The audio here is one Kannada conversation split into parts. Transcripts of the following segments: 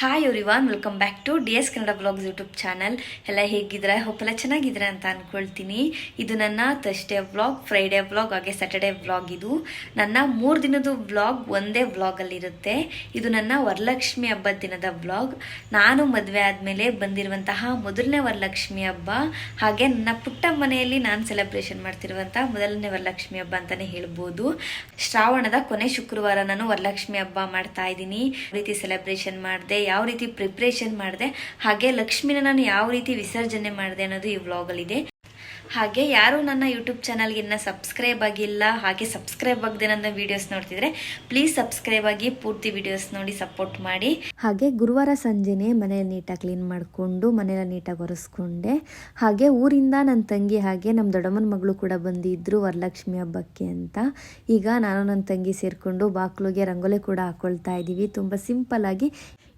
Hi everyone welcome back to D S Kannada blogs YouTube channel ಎಲ್ಲ ಹೇಗಿದ್ರೆ ಹೋಪೆಲ್ಲ ಚೆನ್ನಾಗಿದ್ರೆ ಅಂತ ಅಂದ್ಕೊಳ್ತೀನಿ ಇದು ನನ್ನ ಥರ್ಸ್ಡೇ ವ್ಲಾಗ್ ಫ್ರೈಡೇ ವ್ಲಾಗ್ ಹಾಗೆ ಸ್ಯಾಟರ್ಡೇ ವ್ಲಾಗ್ ಇದು. ನನ್ನ ಮೂರು ದಿನದ ವ್ಲಾಗ್ ಒಂದೇ ವ್ಲಾಗಲ್ಲಿರುತ್ತೆ ಇದು ನನ್ನ ವರಲಕ್ಷ್ಮಿ ಹಬ್ಬದ ದಿನದ ವ್ಲಾಗ್ ನಾನು ಮದುವೆ ಆದಮೇಲೆ ಬಂದಿರುವಂತಹ ಮೊದಲನೇ ವರಲಕ್ಷ್ಮಿ ಹಬ್ಬ, ಹಾಗೆ ನನ್ನ ಪುಟ್ಟ ಮನೆಯಲ್ಲಿ ನಾನು ಸೆಲೆಬ್ರೇಷನ್ ಮಾಡ್ತಿರುವಂತಹ ಮೊದಲನೇ ವರಲಕ್ಷ್ಮಿ ಹಬ್ಬ ಅಂತಾನೆ ಹೇಳ್ಬೋದು. ಶ್ರಾವಣದ ಕೊನೆ ಶುಕ್ರವಾರ ನಾನು ವರಲಕ್ಷ್ಮಿ ಹಬ್ಬ ಮಾಡ್ತಾ ಇದ್ದೀನಿ. ರೀತಿ ಸೆಲೆಬ್ರೇಷನ್ ಮಾಡಿದೆ ಯಾವ ರೀತಿ ಪ್ರಿಪ್ರೇಷನ್ ಮಾಡಿದೆ ಹಾಗೆ ಲಕ್ಷ್ಮಿನ ನಾನು ಯಾವ ರೀತಿ ವಿಸರ್ಜನೆ ಮಾಡಿದೆ ಅನ್ನೋದು ಈ ವ್ಲಾಗಲ್ಲಿದೆ ಹಾಗೆ ಯಾರು ನನ್ನ ಯೂಟ್ಯೂಬ್ ಚಾನಲ್ಗೆ ಇನ್ನ ಸಬ್ಸ್ಕ್ರೈಬ್ ಆಗಿಲ್ಲ, ಹಾಗೆ ಸಬ್ಸ್ಕ್ರೈಬ್ ಆಗದೆ ನನ್ನ ವಿಡಿಯೋಸ್ ನೋಡ್ತಿದ್ರೆ ಪ್ಲೀಸ್ ಸಬ್ಸ್ಕ್ರೈಬ್ ಆಗಿ ಪೂರ್ತಿ ವಿಡಿಯೋಸ್ ನೋಡಿ ಸಪೋರ್ಟ್ ಮಾಡಿ. ಹಾಗೆ ಗುರುವಾರ ಸಂಜೆನೆ ಮನೆಯಲ್ಲಿ ನೀಟಾಗಿ ಕ್ಲೀನ್ ಮಾಡಿಕೊಂಡು ಮನೆಯೆಲ್ಲ ನೀಟಾಗಿ ಒರೆಸ್ಕೊಂಡೆ. ಹಾಗೆ ಊರಿಂದ ನನ್ನ ತಂಗಿ ಹಾಗೆ ನಮ್ಮ ದೊಡ್ಡಮ್ಮನ ಮಗಳು ಕೂಡ ಬಂದಿದ್ರು ವರಲಕ್ಷ್ಮಿ ಹಬ್ಬಕ್ಕೆ ಅಂತ. ಈಗ ನಾನು ನನ್ನ ತಂಗಿ ಸೇರಿಕೊಂಡು ಬಾಕ್ಲುಗೆ ರಂಗೋಲಿ ಕೂಡ ಹಾಕೊಳ್ತಾ ಇದ್ದೀವಿ ತುಂಬ ಸಿಂಪಲ್ ಆಗಿ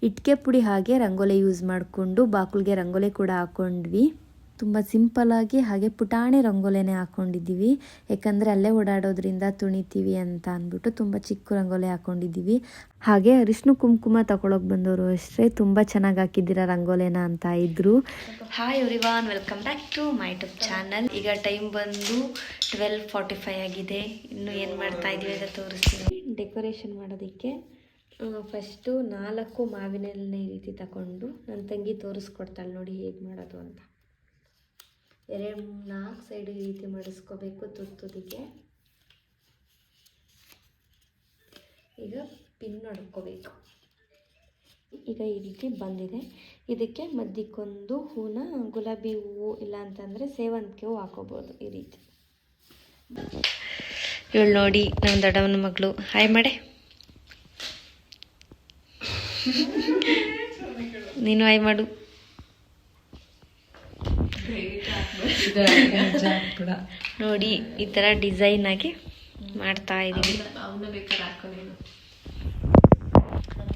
ಇಟ್ಕೆ ಪುಡಿ ಹಾಗೆ ರಂಗೋಲಿ ಯೂಸ್ ಮಾಡಿಕೊಂಡು ಬಾಕ್ಲಿಗೆ ರಂಗೋಲಿ ಕೂಡ ಹಾಕೊಂಡ್ವಿ. ತುಂಬ ಸಿಂಪಲ್ಲಾಗಿ ಹಾಗೆ ಪುಟಾಣಿ ರಂಗೋಲೆನೇ ಹಾಕ್ಕೊಂಡಿದ್ದೀವಿ ಯಾಕಂದರೆ ಅಲ್ಲೇ ಓಡಾಡೋದ್ರಿಂದ ತುಣಿತೀವಿ ಅಂತ ಅಂದ್ಬಿಟ್ಟು ತುಂಬ ಚಿಕ್ಕ ರಂಗೋಲೆ ಹಾಕ್ಕೊಂಡಿದ್ದೀವಿ ಹಾಗೆ ಅರಿಶಿನ ಕುಂಕುಮ ತಗೊಳಕ್ ಬಂದವರು ಅಷ್ಟೇ ತುಂಬ ಚೆನ್ನಾಗಿ ಹಾಕಿದ್ದೀರಾ ರಂಗೋಲೆನ ಅಂತ ಇದ್ರು. Hi everyone welcome back to my YouTube channel ಈಗ ಟೈಮ್ ಬಂದು ಟ್ವೆಲ್ ಫಾರ್ಟಿ ಫೈವ್ ಆಗಿದೆ. ಇನ್ನು ಏನು ಮಾಡ್ತಾ ಇದೀವಿ ಅಂತ ತೋರಿಸ್ತೀನಿ. ಡೆಕೋರೇಷನ್ ಮಾಡೋದಕ್ಕೆ ಫಸ್ಟು ನಾಲ್ಕು ಮಾವಿನ ಈ ರೀತಿ ತಗೊಂಡು ನನ್ನ ತಂಗಿ ತೋರಿಸ್ಕೊಡ್ತಾಳೆ ನೋಡಿ ಹೇಗೆ ಮಾಡೋದು ಅಂತ. ಎರಡು ನಾಲ್ಕು ಸೈಡ್ ಈ ರೀತಿ ಮಡಿಸ್ಕೋಬೇಕು ತುತ್ತುದಿಗೆ ಈಗ ಪಿನ್ ಹೊಡ್ಕೋಬೇಕು ಈಗ ಈ ರೀತಿ ಬಂದಿದೆ. ಇದಕ್ಕೆ ಮಧ್ಯಕ್ಕೊಂದು ಹೂನ ಗುಲಾಬಿ ಹೂವು ಇಲ್ಲ ಅಂತಂದರೆ ಸೇವಂತಿಗೆ ಹೂವು ಹಾಕೋಬೋದು ಈ ರೀತಿ. ಇವಳು ನೋಡಿ ನನ್ನ ದೊಡ್ಡವನ ಮಗಳು. ಹಾಯ್ ಮಾಡೆ. ನೀನು ಹಾಯ್ ಮಾಡು. ನೋಡಿ ಈ ಥರ ಡಿಸೈನ್ ಆಗಿ ಮಾಡ್ತಾ ಇದ್ದೀವಿ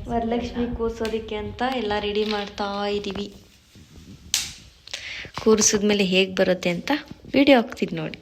ವರಲಕ್ಷ್ಮಿ ಕೂರ್ಸೋದಕ್ಕೆ ಅಂತ ಎಲ್ಲ ರೆಡಿ ಮಾಡ್ತಾ ಇದ್ದೀವಿ ಕೂರಿಸಿದ್ಮೇಲೆ ಹೇಗೆ ಬರುತ್ತೆ ಅಂತ ವಿಡಿಯೋ ಹಾಕ್ತೀನಿ ನೋಡಿ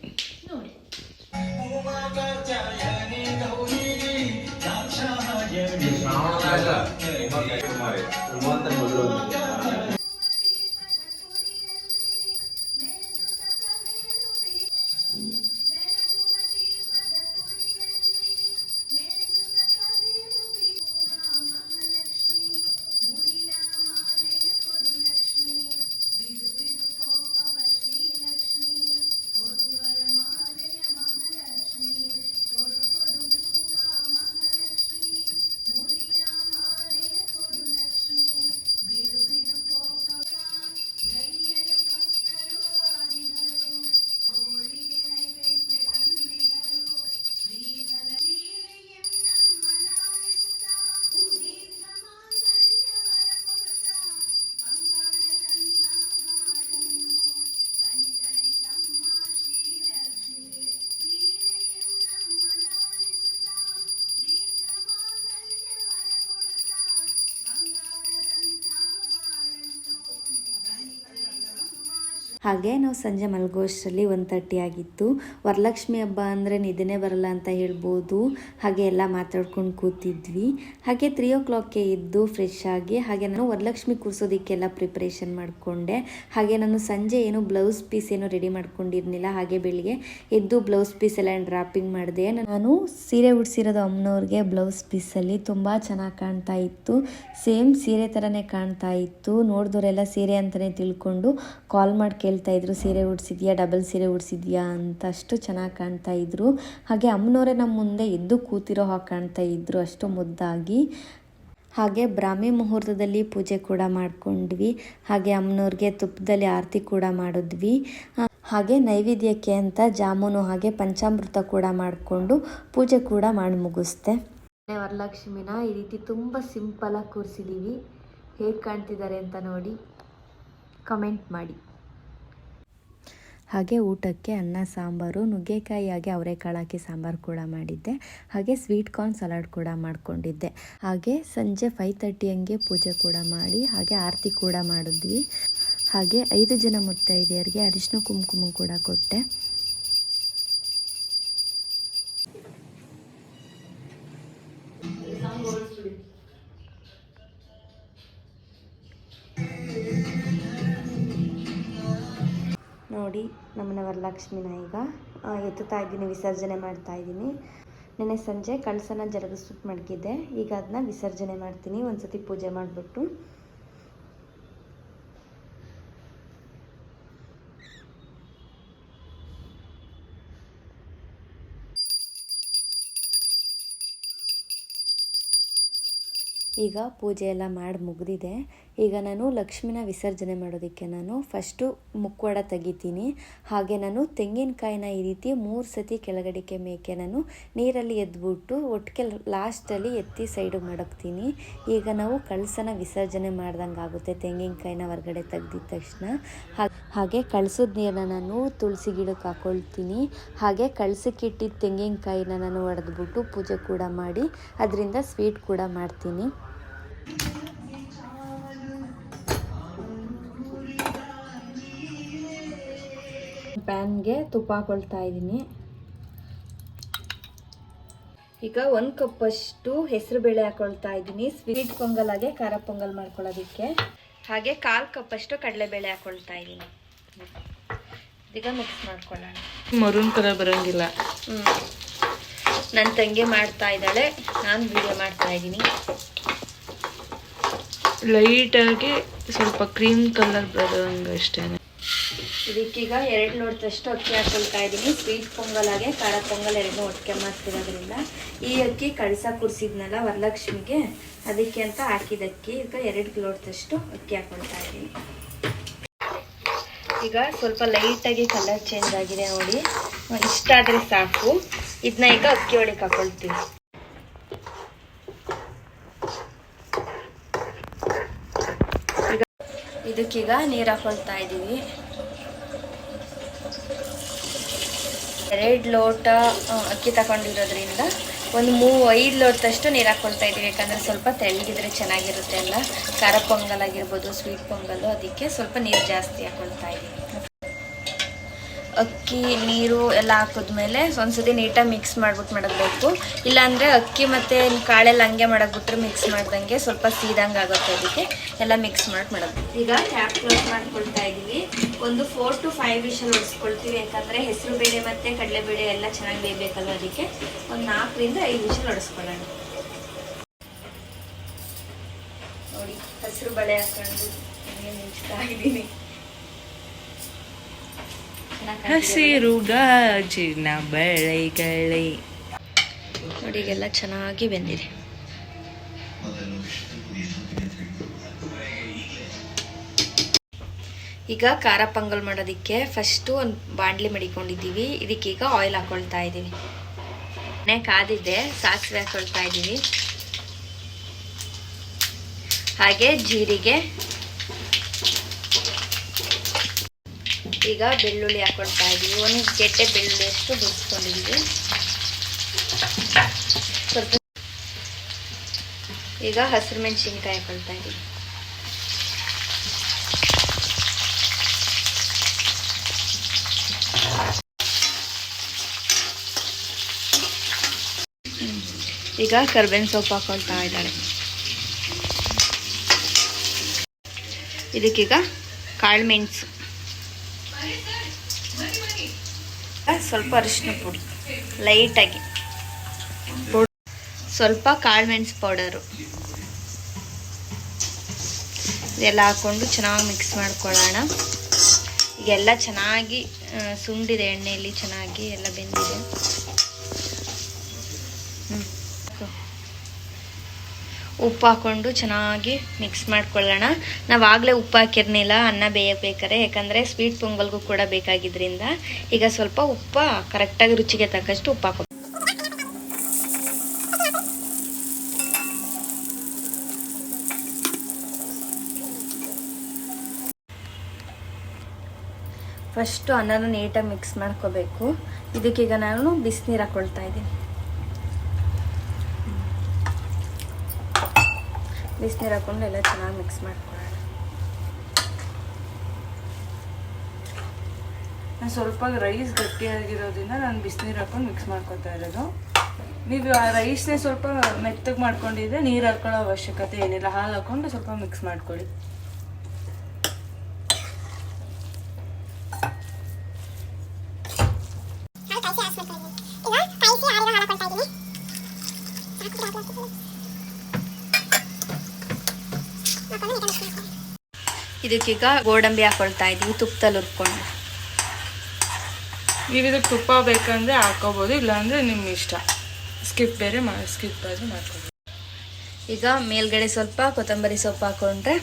ಹಾಗೆ ನಾವು ಸಂಜೆ ಮಲಗೋಷ್ಟರಲ್ಲಿ ಒನ್ ತರ್ಟಿ ಆಗಿತ್ತು. ವರಲಕ್ಷ್ಮಿ ಹಬ್ಬ ಅಂದರೆ ನಿದ್ದೆನೇ ಬರಲ್ಲ ಅಂತ ಹೇಳ್ಬೋದು. ಹಾಗೆ ಎಲ್ಲ ಮಾತಾಡ್ಕೊಂಡು ಕೂತಿದ್ವಿ. ಹಾಗೆ ತ್ರೀ ಓ ಕ್ಲಾಕ್ಗೆ ಇದ್ದು ಫ್ರೆಶ್ ಆಗಿ, ಹಾಗೆ ನಾನು ವರಲಕ್ಷ್ಮಿ ಕೂರಿಸೋದಕ್ಕೆಲ್ಲ ಪ್ರಿಪ್ರೇಷನ್ ಮಾಡಿಕೊಂಡೆ. ಹಾಗೆ ನಾನು ಸಂಜೆ ಏನು ಬ್ಲೌಸ್ ಪೀಸ್ ಏನು ರೆಡಿ ಮಾಡ್ಕೊಂಡಿರ್ಲಿಲ್ಲ. ಹಾಗೆ ಬೆಳಿಗ್ಗೆ ಎದ್ದು ಬ್ಲೌಸ್ ಪೀಸ್ ಎಲ್ಲ ಡ್ರಾಪಿಂಗ್ ಮಾಡಿದೆ. ನಾನು ಸೀರೆ ಉಡ್ಸಿರೋದು ಅಮ್ಮನವ್ರಿಗೆ ಬ್ಲೌಸ್ ಪೀಸಲ್ಲಿ ತುಂಬ ಚೆನ್ನಾಗಿ ಕಾಣ್ತಾ ಇತ್ತು. ಸೇಮ್ ಸೀರೆ ಥರನೇ ಕಾಣ್ತಾ ಇತ್ತು. ನೋಡಿದವರೆಲ್ಲ ಸೀರೆ ಅಂತಲೇ ತಿಳ್ಕೊಂಡು ಕಾಲ್ ಮಾಡಿ ಕೇಳ್ತಾ ಇದ್ರು, ಸೀರೆ ಉಡ್ಸಿದ್ಯಾ ಡಬಲ್ ಸೀರೆ ಉಡ್ಸಿದ್ಯಾ ಅಂತ ಅಷ್ಟು ಚೆನ್ನಾಗಿ ಕಾಣ್ತಾ ಇದ್ರು. ಹಾಗೆ ಅಮ್ಮನವರೇ ನಮ್ಮ ಮುಂದೆ ಎದ್ದು ಕೂತಿರೋ ಹಾಗೆ ಕಾಣ್ತಾ ಇದ್ರು ಅಷ್ಟು ಮುದ್ದಾಗಿ. ಹಾಗೆ ಬ್ರಾಹ್ಮಿ ಮುಹೂರ್ತದಲ್ಲಿ ಪೂಜೆ ಕೂಡ ಮಾಡ್ಕೊಂಡ್ವಿ. ಹಾಗೆ ಅಮ್ಮನವ್ರಿಗೆ ತುಪ್ಪದಲ್ಲಿ ಆರತಿ ಕೂಡ ಮಾಡಿದ್ವಿ. ಹಾಗೆ ನೈವೇದ್ಯಕ್ಕೆ ಅಂತ ಜಾಮೂನು ಹಾಗೆ ಪಂಚಾಮೃತ ಕೂಡ ಮಾಡಿಕೊಂಡು ಪೂಜೆ ಕೂಡ ಮಾಡಿ ಮುಗಿಸ್ದೆ. ವರಲಕ್ಷ್ಮಿನ ಈ ರೀತಿ ತುಂಬ ಸಿಂಪಲಾಗಿ ಕೂರಿಸಿದ್ದೀವಿ ಹೇಗೆ ಕಾಣ್ತಿದ್ದಾರೆ ಅಂತ ನೋಡಿ, ಕಮೆಂಟ್ ಮಾಡಿ. ಹಾಗೆ ಊಟಕ್ಕೆ ಅನ್ನ, ಸಾಂಬಾರು ನುಗ್ಗೆಕಾಯಿ ಹಾಗೆ ಅವರೆಕಾಳು ಹಾಕಿ ಸಾಂಬಾರು ಕೂಡ ಮಾಡಿದ್ದೆ. ಹಾಗೆ ಸ್ವೀಟ್ ಕಾರ್ನ್ ಸಲಾಡ್ ಕೂಡ ಮಾಡ್ಕೊಂಡಿದ್ದೆ. ಹಾಗೆ ಸಂಜೆ ಫೈವ್ ತರ್ಟಿ ಹಂಗೆ ಪೂಜೆ ಕೂಡ ಮಾಡಿ, ಹಾಗೆ ಆರತಿ ಕೂಡ ಮಾಡಿದ್ವಿ. ಹಾಗೆ ಐದು ಜನ ಮುತ್ತೈದೆಯರಿಗೆ ಅರಿಶಿನ ಕುಂಕುಮ ಕೂಡ ಕೊಟ್ಟೆ. ನೋಡಿ ನಮ್ಮನೆ ವರಲಕ್ಷ್ಮಿನ ಈಗ ಎತ್ತುತ್ತಾ ಇದ್ದೀನಿ, ವಿಸರ್ಜನೆ ಮಾಡ್ತಾ ಇದ್ದೀನಿ. ನೆನ್ನೆ ಸಂಜೆ ಕಳಸನ ಜರಗಿಸ್ಬಿಟ್ಟು ಮಡಗಿದ್ದೆ. ಈಗ ಅದನ್ನ ವಿಸರ್ಜನೆ ಮಾಡ್ತೀನಿ. ಒಂದ್ಸತಿ ಪೂಜೆ ಮಾಡಿಬಿಟ್ಟು ಈಗ ಪೂಜೆ ಎಲ್ಲ ಮಾಡಿ ಮುಗಿದಿದೆ. ಈಗ ನಾನು ಲಕ್ಷ್ಮಿನ ವಿಸರ್ಜನೆ ಮಾಡೋದಕ್ಕೆ ನಾನು ಫಸ್ಟು ಮುಕ್ಕೋಡ ತೆಗಿತೀನಿ. ಹಾಗೆ ನಾನು ತೆಂಗಿನಕಾಯಿನ ಈ ರೀತಿ ಮೂರು ಸತಿ ಕೆಳಗಡೆಗೆ ಮೇಕೆ ನಾನು ನೀರಲ್ಲಿ ಎದ್ಬಿಟ್ಟು ಒಟ್ಟಿಗೆ ಲಾಸ್ಟಲ್ಲಿ ಎತ್ತಿ ಸೈಡು ಮಡಗ್ತೀನಿ. ಈಗ ನಾವು ಕಳಸನ ವಿಸರ್ಜನೆ ಮಾಡ್ದಂಗೆ ಆಗುತ್ತೆ ತೆಂಗಿನಕಾಯಿನ ಹೊರಗಡೆ ತೆಗ್ದಿದ ತಕ್ಷಣ. ಹಾಗೆ ಕಳ್ಸದ ನೀರನ್ನ ನಾನು ತುಳಸಿ ಗಿಡಕ್ಕೆ ಹಾಕೊಳ್ತೀನಿ. ಹಾಗೆ ಕಳಸಕ್ಕಿಟ್ಟಿದ್ದ ತೆಂಗಿನಕಾಯಿನ ನಾನು ಒಡೆದ್ಬಿಟ್ಟು ಪೂಜೆ ಕೂಡ ಮಾಡಿ, ಅದರಿಂದ ಸ್ವೀಟ್ ಕೂಡ ಮಾಡ್ತೀನಿ. ಪ್ಯಾನ್ಗೆ ತುಪ್ಪ ಹಾಕೊಳ್ತಾ ಇದ್ದೀನಿ. ಈಗ ಒಂದು ಕಪ್ಪಷ್ಟು ಹೆಸರು ಬೇಳೆ ಹಾಕೊಳ್ತಾ ಇದ್ದೀನಿ. ಸ್ವೀಟ್ ಪೊಂಗಲ್ ಹಾಗೆ ಖಾರ ಪೊಂಗಲ್ ಮಾಡ್ಕೊಳ್ಳೋದಕ್ಕೆ. ಹಾಗೆ ಕಾಲು ಕಪ್ಪಷ್ಟು ಕಡಲೆಬೇಳೆ ಹಾಕೊಳ್ತಾ ಇದ್ದೀನಿ. ಈಗ ಮಿಕ್ಸ್ ಮಾಡ್ಕೊಳ್ಳೋಣ. ಮರೂನ್ ಕಲರ್ ಬರೋಂಗಿಲ್ಲ. ಹ್ಞೂ ನನ್ನ ತಂಗಿ ಮಾಡ್ತಾ ಇದ್ದಾಳೆ. ನಾನು ವಿಡಿಯೋ ಮಾಡ್ತಾ ಇದ್ದೀನಿ. ಲೈಟಾಗಿ ಸ್ವಲ್ಪ ಕ್ರೀಮ್ ಕಲರ್ ಬರೋಂಗ ಅಷ್ಟೇನೆ. ಇದಕ್ಕೀಗ ಎರಡು ಲೋಟದಷ್ಟು ಅಕ್ಕಿ ಹಾಕೊಳ್ತಾ ಇದ್ದೀನಿ. ಸ್ವೀಟ್ ಪೊಂಗಲ್ ಹಾಗೆ ಖಾರ ಪೊಂಗಲ್ ಎರಡನ್ನೂ ಒಟ್ಟಿಗೆ ಮಾಡ್ತಿರೋದ್ರಿಂದ. ಈ ಅಕ್ಕಿ ಕಳಸ ಕುಡಿಸಿದ್ನಲ್ಲ ವರಲಕ್ಷ್ಮಿಗೆ, ಅದಕ್ಕೆ ಅಂತ ಹಾಕಿದ ಅಕ್ಕಿ. ಈಗ ಎರಡು ಲೋಟದಷ್ಟು ಅಕ್ಕಿ ಹಾಕೊಳ್ತಾ ಇದ್ದೀನಿ. ಈಗ ಸ್ವಲ್ಪ ಲೈಟಾಗಿ ಕಲರ್ ಚೇಂಜ್ ಆಗಿದೆ ನೋಡಿ. ಇಷ್ಟ ಆದರೆ ಸಾಕು. ಇದನ್ನ ಈಗ ಅಕ್ಕಿ ಒಳಗೆ ಹಾಕೊಳ್ತೀವಿ ಈಗ ಇದಕ್ಕೀಗ ನೀರು ಹಾಕೊಳ್ತಾ ಇದ್ದೀವಿ. ಎರಡು ಲೋಟ ಅಕ್ಕಿ ತಗೊಂಡಿರೋದ್ರಿಂದ ಒಂದು ಮೂ ಐದು ಲೋಟದಷ್ಟು ನೀರು ಹಾಕೊಳ್ತಾ ಇದ್ದೀವಿ. ಯಾಕಂದರೆ ಸ್ವಲ್ಪ ತೆಳ್ಳಗಿದ್ರೆ ಚೆನ್ನಾಗಿರುತ್ತೆ ಅಲ್ಲ. ಖಾರ ಪೊಂಗಲ್ ಆಗಿರ್ಬೋದು ಸ್ವೀಟ್ ಪೊಂಗಲ್ಲು ಅದಕ್ಕೆ ಸ್ವಲ್ಪ ನೀರು ಜಾಸ್ತಿ ಹಾಕೊಳ್ತಾ ಇದ್ದೀವಿ. ಅಕ್ಕಿ, ನೀರು ಎಲ್ಲ ಹಾಕಿದ್ಮೇಲೆ ಒಂದ್ಸತಿ ನೀಟಾಗಿ ಮಿಕ್ಸ್ ಮಾಡ್ಬಿಟ್ಟು ಮಾಡಬೇಕು ಇಲ್ಲಾಂದರೆ ಅಕ್ಕಿ ಮತ್ತು ಕಾಳೆಲ್ಲ ಹಂಗೆ ಮಾಡಕ್ಬಿಟ್ರೆ ಮಿಕ್ಸ್ ಮಾಡ್ದಂಗೆ ಸ್ವಲ್ಪ ಸೀದಂಗೆ ಆಗುತ್ತೆ ಅದಕ್ಕೆ. ಎಲ್ಲ ಮಿಕ್ಸ್ ಮಾಡಿ ಮಾಡೋದು ಈಗ ಕ್ಯಾಪ್ ಕ್ಲೋಸ್ ಮಾಡ್ಕೊಳ್ತಾ ಇದ್ದೀವಿ. ಒಂದು ಫೋರ್ ಟು ಫೈವ್ ವಿಷಲ್ ಹೊಡಿಸ್ಕೊಳ್ತೀವಿ ಯಾಕಂದರೆ ಹೆಸರು ಬೇಳೆ ಮತ್ತು ಕಡಲೆಬೇಳೆ ಎಲ್ಲ ಚೆನ್ನಾಗಿ ಬೇಯಬೇಕಲ್ಲ ಅದಕ್ಕೆ. ಒಂದು ನಾಲ್ಕರಿಂದ ಐದು ವಿಷಲ್ ಹೊಡಿಸ್ಕೊಳ್ಳೋಣ ನೋಡಿ, ಹಸಿರು ಬಳೆ ಹಾಕೊಂಡು. ಹಂಗೆ ಮಿಂಚ್ತಾ ಇದ್ದೀನಿ ಚೆನ್ನಾಗ್ ಕಾಣ್ತಿದೆ ಅಲ್ವಾ? ಹಸಿರು ಗಾಜಿನ ಬಳೆಗಳೇ. ನೋಡಿ ಚೆನ್ನಾಗಿ ಬೆಂದಿದೆ. ಈಗ ಖಾರ ಪೊಂಗಲ್ ಮಾಡೋದಕ್ಕೆ ಫಸ್ಟು ಒಂದು ಬಾಂಡ್ಲಿ ಮಡಿಕೊಂಡಿದ್ದೀವಿ. ಇದಕ್ಕೀಗ ಆಯಿಲ್ ಹಾಕೊಳ್ತಾ ಇದ್ದೀವಿ. ಎಣ್ಣೆ ಕಾದಿದ್ದೆ ಸಾಸಿವೆ ಹಾಕೊಳ್ತಾ ಇದ್ದೀವಿ. ಹಾಗೆ ಜೀರಿಗೆ ಈಗ ಬೆಳ್ಳುಳ್ಳಿ ಹಾಕೊಳ್ತಾ ಇದ್ದೀವಿ ಒಂದು ಗೆಡ್ಡೆ ಬೆಳ್ಳುಳ್ಳಿಯಷ್ಟು ಬಿಡಿಸ್ಕೊಂಡಿದ್ದೀವಿ ಸ್ವಲ್ಪ ಈಗ ಹಸಿರು ಮೆಣಸಿನ್ಕಾಯಿ ಹಾಕೊಳ್ತಾ ಇದ್ದೀವಿ ಈಗ ಕರ್ಬೇವಿನ ಸೊಪ್ಪು ಹಾಕೊಳ್ತಾ ಇದ್ದಾಳೆ ಇದಕ್ಕೀಗ ಕಾಳು ಮೆಣಸು. ಸ್ವಲ್ಪ ಅರಿಶಿನ ಪುಡಿ ಲೈಟಾಗಿ. ಸ್ವಲ್ಪ ಕಾಳು ಮೆಣಸು ಪೌಡರು. ಇದೆಲ್ಲ ಹಾಕ್ಕೊಂಡು ಚೆನ್ನಾಗಿ ಮಿಕ್ಸ್ ಮಾಡ್ಕೊಳ್ಳೋಣ. ಈಗೆಲ್ಲ ಚೆನ್ನಾಗಿ ಸುಂಡಿದೆ ಎಣ್ಣೆಯಲ್ಲಿ ಚೆನ್ನಾಗಿ ಎಲ್ಲ ಬೆಂದಿದೆ. ಉಪ್ಪು ಹಾಕ್ಕೊಂಡು ಚೆನ್ನಾಗಿ ಮಿಕ್ಸ್ ಮಾಡ್ಕೊಳ್ಳೋಣ. ನಾವು ಆಗಲೇ ಉಪ್ಪು ಹಾಕಿರ್ನಿಲ್ಲ, ಅನ್ನ ಬೇಯಬೇಕಾರೆ ಯಾಕಂದರೆ ಸ್ವೀಟ್ ಪೊಂಗಲ್ಗೂ ಕೂಡ ಬೇಕಾಗಿದ್ದರಿಂದ ಈಗ ಸ್ವಲ್ಪ ಉಪ್ಪು ಕರೆಕ್ಟಾಗಿ ರುಚಿಗೆ ತಕ್ಕಷ್ಟು ಉಪ್ಪು ಹಾಕೋ ಫಸ್ಟು ಅನ್ನನ ನೀಟಾಗಿ ಮಿಕ್ಸ್ ಮಾಡ್ಕೋಬೇಕು. ಇದಕ್ಕೀಗ ನಾನು ಬಿಸಿನೀರು ಹಾಕ್ಕೊಳ್ತಾ ಇದ್ದೀನಿ. ಬಿಸಿನೀರು ಹಾಕ್ಕೊಂಡು ಎಲ್ಲ ಚೆನ್ನಾಗಿ ಮಿಕ್ಸ್ ಮಾಡ್ಕೊಳ್ಳೋಣ ನಾನು ಸ್ವಲ್ಪ ರೈಸ್ ಗಟ್ಟಿಯಾಗಿರೋದ್ರಿಂದ ನಾನು ಬಿಸಿನೀರು ಹಾಕೊಂಡು ಮಿಕ್ಸ್ ಮಾಡ್ಕೊತಾ ಇರೋದು. ನೀವು ಆ ರೈಸ್ನೇ ಸ್ವಲ್ಪ ಮೆತ್ತಗೆ ಮಾಡ್ಕೊಂಡಿದ್ರೆ ನೀರು ಹಾಕೊಳ್ಳೋ ಅವಶ್ಯಕತೆ ಏನಿಲ್ಲ. ಹಾಲು ಹಾಕೊಂಡು ಸ್ವಲ್ಪ ಮಿಕ್ಸ್ ಮಾಡ್ಕೊಳ್ಳಿ. ಇದಕ್ಕೀಗ ಗೋಡಂಬಿ ಹಾಕೊಳ್ತಾ ಇದ್ದೀವಿ ತುಪ್ಪದಲ್ಲಿ ಹುರ್ಕೊಂಡು. ನೀವು ಇದಕ್ಕೆ ತುಪ್ಪ ಬೇಕಂದ್ರೆ ಹಾಕೋಬೋದು ಇಲ್ಲಾಂದ್ರೆ ನಿಮ್ಮ ಇಷ್ಟ. ಸ್ಕಿಪ್ ಬೇರೆ ಮಾ ಸ್ಕಿಪ್ ಆದ್ರೆ ಮಾಡ್ಕೊಬೋದು. ಈಗ ಮೇಲ್ಗಡೆ ಸ್ವಲ್ಪ ಕೊತ್ತಂಬರಿ ಸೊಪ್ಪು ಹಾಕೊಂಡ್ರೆ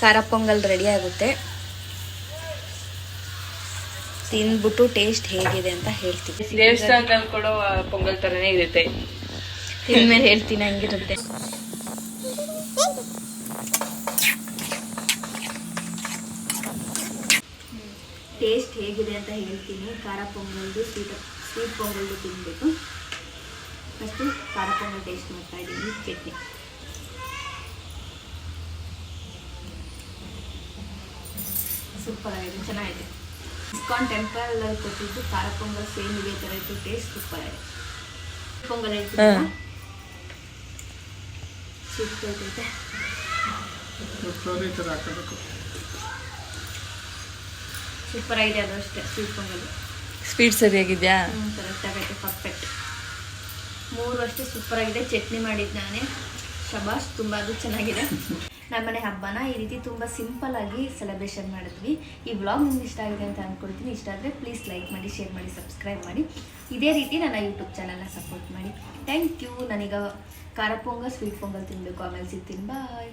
ಖಾರ ಪೊಂಗಲ್ ರೆಡಿ ಆಗುತ್ತೆ. ತಿಂದ್ಬಿಟ್ಟು ಟೇಸ್ಟ್ ಹೇಗಿದೆ ಅಂತ ಹೇಳ್ತೀವಿ. ದೇವಸ್ಥಾನದಲ್ಲಿ ಕೊಡೋ ಪೊಂಗಲ್ ತರನೇ ಇರುತ್ತೆ. ಇನ್ಮೇಲೆ ಹೇಳ್ತೀನಿ ಹಂಗಿರುತ್ತೆ. ಟೇಸ್ಟ್ ಹೇಗಿದೆ ಅಂತ ಹೇಳ್ತೀನಿ. ಖಾರ ಪೊಂಗಲ್ದು ಸ್ವೀಟ್ ಸ್ವೀಟ್ ಪೊಂಗಲ್ದು ತಿನ್ನಬೇಕು ಫಸ್ಟು ಖಾರ ಪೊಂಗಲ್ ಟೇಸ್ಟ್ ಮಾಡ್ತಾ ಇದ್ದೀನಿ ಚಟ್ನಿ. ಸೂಪರ್ ಆಗಿದೆ ಚೆನ್ನಾಗಿದೆ. ಇಸ್ಕಾನ್ ಟೆಂಪಲ್ ಕೊಟ್ಟಿದ್ದು ಖಾರ ಪೊಂಗಲ್ ಸೇಮ್ ಇದೇ ಥರ ಇತ್ತು ಟೇಸ್ಟ್ ಸೂಪರ್ ಆಗಿದೆ ಪೊಂಗಲ್ ಐತೆ ಹಾ. ಸೂಪರ್ ಐಡಿಯಾ ಆಗಿದೆ ಅದು ಅಷ್ಟೇ ಸ್ವೀಟ್ ಪೊಂಗಲ್ ಸ್ವೀಟ್ ಸರಿಯಾಗಿದೆಯಾ ಕರೆಕ್ಟ್ ಆಗೈತೆ ಪರ್ಫೆಕ್ಟ್ ಮೂರು ಅಷ್ಟೇ ಸೂಪರ್ ಆಗಿದೆ ಚಟ್ನಿ ಮಾಡಿದ್ದು ನಾನೇ. ಶಬಾಷ್ ತುಂಬ ಅದು ಚೆನ್ನಾಗಿದೆ. ನಮ್ಮನೆ ಹಬ್ಬನ ಈ ರೀತಿ ತುಂಬ ಸಿಂಪಲ್ ಆಗಿ ಸೆಲೆಬ್ರೇಷನ್ ಮಾಡಿದ್ವಿ. ಈ ವ್ಲಾಗ್ ನಿಮ್ಗೆ ಇಷ್ಟ ಆಗಿದೆ ಅಂತ ಅಂದ್ಕೊಳ್ತೀನಿ ಇಷ್ಟ ಆದರೆ ಪ್ಲೀಸ್ ಲೈಕ್ ಮಾಡಿ ಶೇರ್ ಮಾಡಿ ಸಬ್ಸ್ಕ್ರೈಬ್ ಮಾಡಿ. ಇದೇ ರೀತಿ ನನ್ನ ಯೂಟ್ಯೂಬ್ ಚಾನಲ್ನ ಸಪೋರ್ಟ್ ಮಾಡಿ. ಥ್ಯಾಂಕ್ ಯು ನನಗೆ ಖಾರ ಪೊಂಗಲ್ ಸ್ವೀಟ್ ಪೊಂಗಲ್ ತಿನ್ನಬೇಕು ಆಮೇಲೆ ಸಿಗ್ತೀನಿ. ಬಾಯ್